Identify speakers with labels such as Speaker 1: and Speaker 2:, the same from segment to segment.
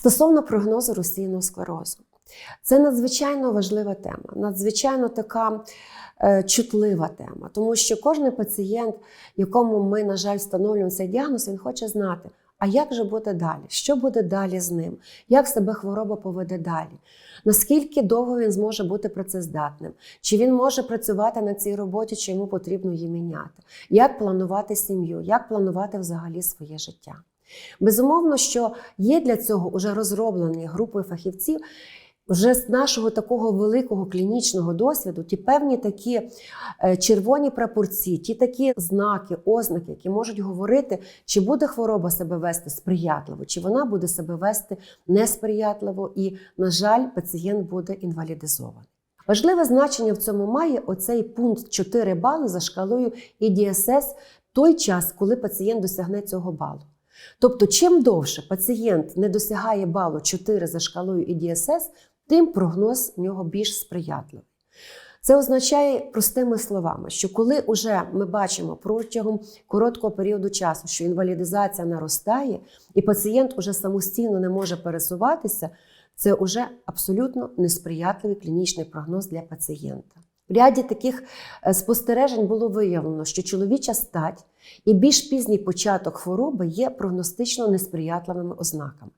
Speaker 1: Стосовно прогнозу російного склерозу, це надзвичайно важлива тема, надзвичайно така е, чутлива тема, тому що кожен пацієнт, якому ми, на жаль, встановлюємо цей діагноз, він хоче знати, а як же буде далі? Що буде далі з ним? Як себе хвороба поведе далі? Наскільки довго він зможе бути працездатним? Чи він може працювати на цій роботі, чи йому потрібно її міняти? Як планувати сім'ю? Як планувати взагалі своє життя? Безумовно, що є для цього вже розроблені групи фахівців. Вже з нашого такого великого клінічного досвіду, ті певні такі е, червоні прапорці, ті такі знаки, ознаки, які можуть говорити, чи буде хвороба себе вести сприятливо, чи вона буде себе вести несприятливо, і, на жаль, пацієнт буде інвалідизований. Важливе значення в цьому має оцей пункт 4 бали за шкалою EDSS той час, коли пацієнт досягне цього балу. Тобто, чим довше пацієнт не досягає балу 4 за шкалою EDSS, тим прогноз в нього більш сприятливий. Це означає простими словами, що коли уже ми бачимо протягом короткого періоду часу, що інвалідизація наростає, і пацієнт уже самостійно не може пересуватися, це вже абсолютно несприятливий клінічний прогноз для пацієнта. В ряді таких е, спостережень було виявлено, що чоловіча стать і більш пізній початок хвороби є прогностично несприятливими ознаками.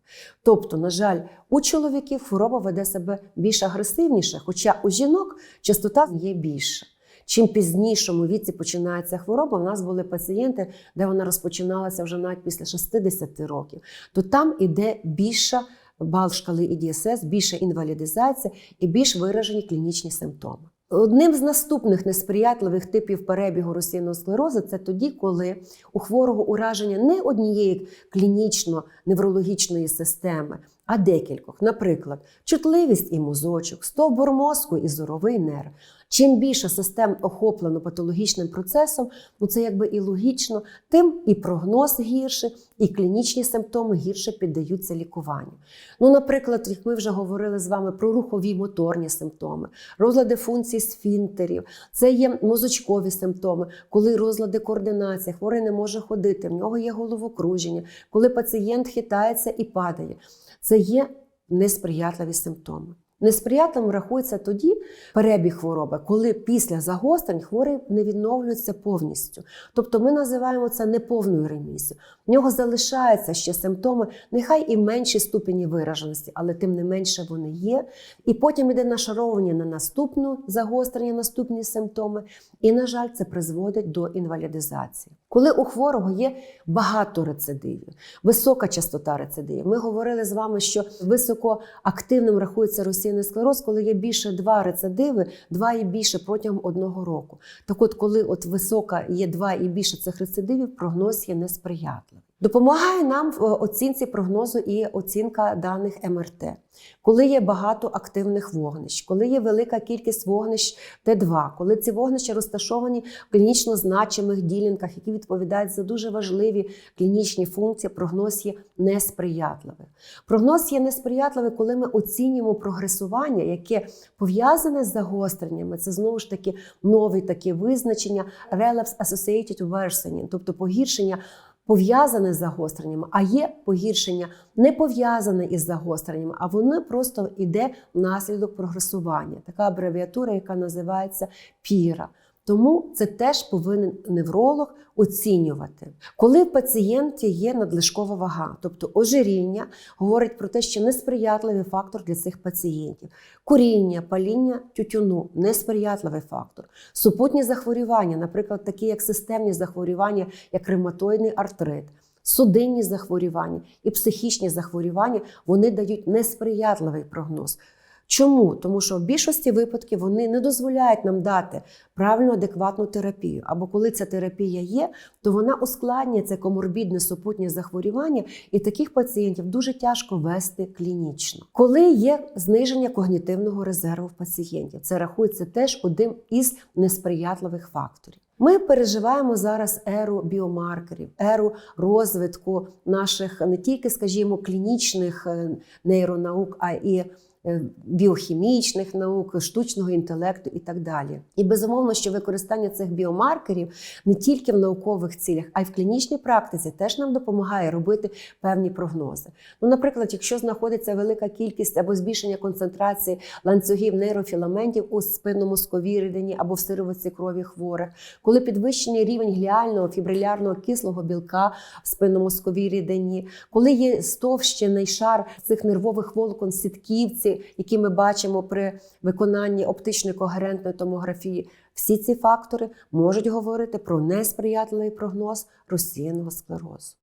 Speaker 1: Тобто, на жаль, у чоловіків хвороба веде себе більш агресивніше, хоча у жінок частота є більша. Чим пізнішому віці починається хвороба, у нас були пацієнти, де вона розпочиналася вже навіть після 60 років, то там іде більша бал шкали ІДСС, більша інвалідизація і більш виражені клінічні симптоми. Одним з наступних несприятливих типів перебігу російного склерозу це тоді, коли у хворого ураження не однієї клінічно-неврологічної системи, а декількох. Наприклад, чутливість і мозочок, стовбур мозку і зоровий нерв. Чим більше систем охоплено патологічним процесом, ну це якби і логічно, тим і прогноз гірше, і клінічні симптоми гірше піддаються лікуванню. Ну, наприклад, як ми вже говорили з вами про рухові моторні симптоми, розлади функцій сфінктерів, це є мозочкові симптоми, коли розлади координації, хворий не може ходити, в нього є головокруження, коли пацієнт хитається і падає. Це є несприятливі симптоми. Несприятливим рахується тоді перебіг хвороби, коли після загострень хворий не відновлюється повністю. Тобто ми називаємо це неповною ремісією. В нього залишаються ще симптоми, нехай і в меншій ступені вираженості, але тим не менше вони є. І потім йде нашаровування на наступну загострення, наступні симптоми. І, на жаль, це призводить до інвалідизації. Коли у хворого є багато рецидивів, висока частота рецидивів. Ми говорили з вами, що високоактивним рахується російний склероз, коли є більше два рецидиви, два і більше протягом одного року. Так от, коли от висока є два і більше цих рецидивів, прогноз є несприятливий. Допомагає нам в оцінці прогнозу і оцінка даних МРТ, коли є багато активних вогнищ, коли є велика кількість вогнищ Т2, коли ці вогнища розташовані в клінічно значимих ділянках, які відповідають за дуже важливі клінічні функції, прогноз є несприятливий. Прогноз є несприятливий, коли ми оцінюємо прогресування, яке пов'язане з загостреннями. Це знову ж таки нове таке визначення Relapse Associated Worsening, тобто погіршення пов'язане з загостреннями, а є погіршення не пов'язане із загостреннями, а воно просто йде внаслідок прогресування. Така абревіатура, яка називається піра. Тому це теж повинен невролог оцінювати. Коли в пацієнті є надлишкова вага, тобто ожиріння, говорить про те, що несприятливий фактор для цих пацієнтів. Куріння, паління тютюну несприятливий фактор. Супутні захворювання, наприклад, такі як системні захворювання, як ревматоїдний артрит. Судинні захворювання і психічні захворювання вони дають несприятливий прогноз. Чому? Тому що в більшості випадків вони не дозволяють нам дати правильну адекватну терапію. Або коли ця терапія є, то вона ускладнює це коморбідне супутнє захворювання, і таких пацієнтів дуже тяжко вести клінічно. Коли є зниження когнітивного резерву в пацієнтів, це рахується теж одним із несприятливих факторів. Ми переживаємо зараз еру біомаркерів, еру розвитку наших не тільки, скажімо, клінічних нейронаук, а і е, біохімічних наук, штучного інтелекту і так далі. І безумовно, що використання цих біомаркерів не тільки в наукових цілях, а й в клінічній практиці теж нам допомагає робити певні прогнози. Ну, наприклад, якщо знаходиться велика кількість або збільшення концентрації ланцюгів нейрофіламентів у спинномозковій рідині або в сировиці крові хворих, коли підвищений рівень гліального фібрилярного кислого білка в спинномозковій рідині, коли є стовщений шар цих нервових волокон сітківці, які ми бачимо при виконанні оптичної когерентної томографії, всі ці фактори можуть говорити про несприятливий прогноз розсіяного склерозу.